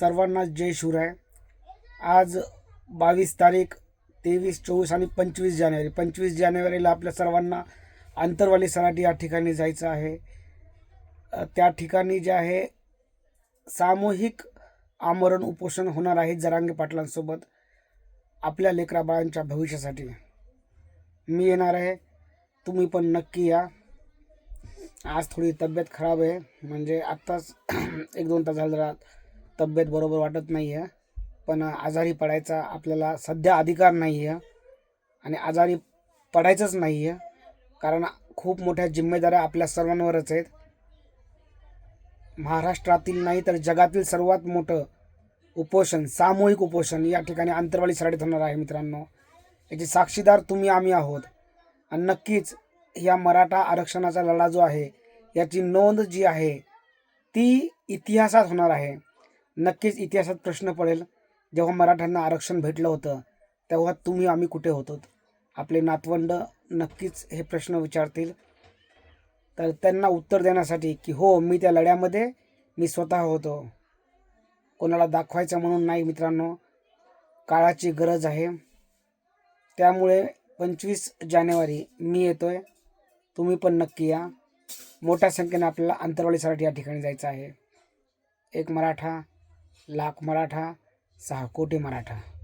सर्वांना जय शिवराय. आज बावीस तारीख तेवीस चोवीस आणि पंचवीस जानेवारी. पंचवीस जानेवारीला आपल्या सर्वांना आंतरवाली सराटी या ठिकाणी जायचं आहे. त्या ठिकाणी जे आहे सामूहिक आमरण उपोषण होणार आहे जरांगे पाटलांसोबत आपल्या लेकराबाळांच्या भविष्यासाठी. मी येणार आहे. तुम्ही पण नक्की या. आज थोडी तब्येत खराब आहे. म्हणजे आत्ताच एक दोन तास झाला जरा तब्येत बरोबर वाटत नाही आहे. पण आजारी पडायचा आपल्याला सध्या अधिकार नाही आहे. आणि आजारी पडायचंच नाही आहे. कारण खूप मोठ्या जिम्मेदाऱ्या आपल्या सर्वांवरच आहेत. महाराष्ट्रातील नाही तर जगातील सर्वात मोठं उपोषण सामूहिक उपोषण या ठिकाणी आंतरवाली सराटीत होणार आहे मित्रांनो. याची साक्षीदार तुम्ही आम्ही आहोत. आणि नक्कीच या मराठा आरक्षणाचा लढा जो आहे याची नोंद जी आहे ती इतिहासात होणार आहे. नक्कीच इतिहासात प्रश्न पडेल. जेव्हा मराठ्यांना आरक्षण भेटलं होतं तेव्हा तुम्ही आम्ही कुठे होतो? आपले नातवंड नक्कीच हे प्रश्न विचारतील. तर त्यांना उत्तर देण्यासाठी की हो मी त्या लढ्यामध्ये मी स्वतः होतो. कोणाला दाखवायचं म्हणून नाही मित्रांनो. काळाची गरज आहे. त्यामुळे पंचवीस जानेवारी मी येतो आहे तुम्ही पण नक्की या. मोठ्या संख्येने आपल्याला अंतरवालीसाठी या ठिकाणी जायचं आहे. एक मराठा लाख मराठा सहा कोटी मराठा.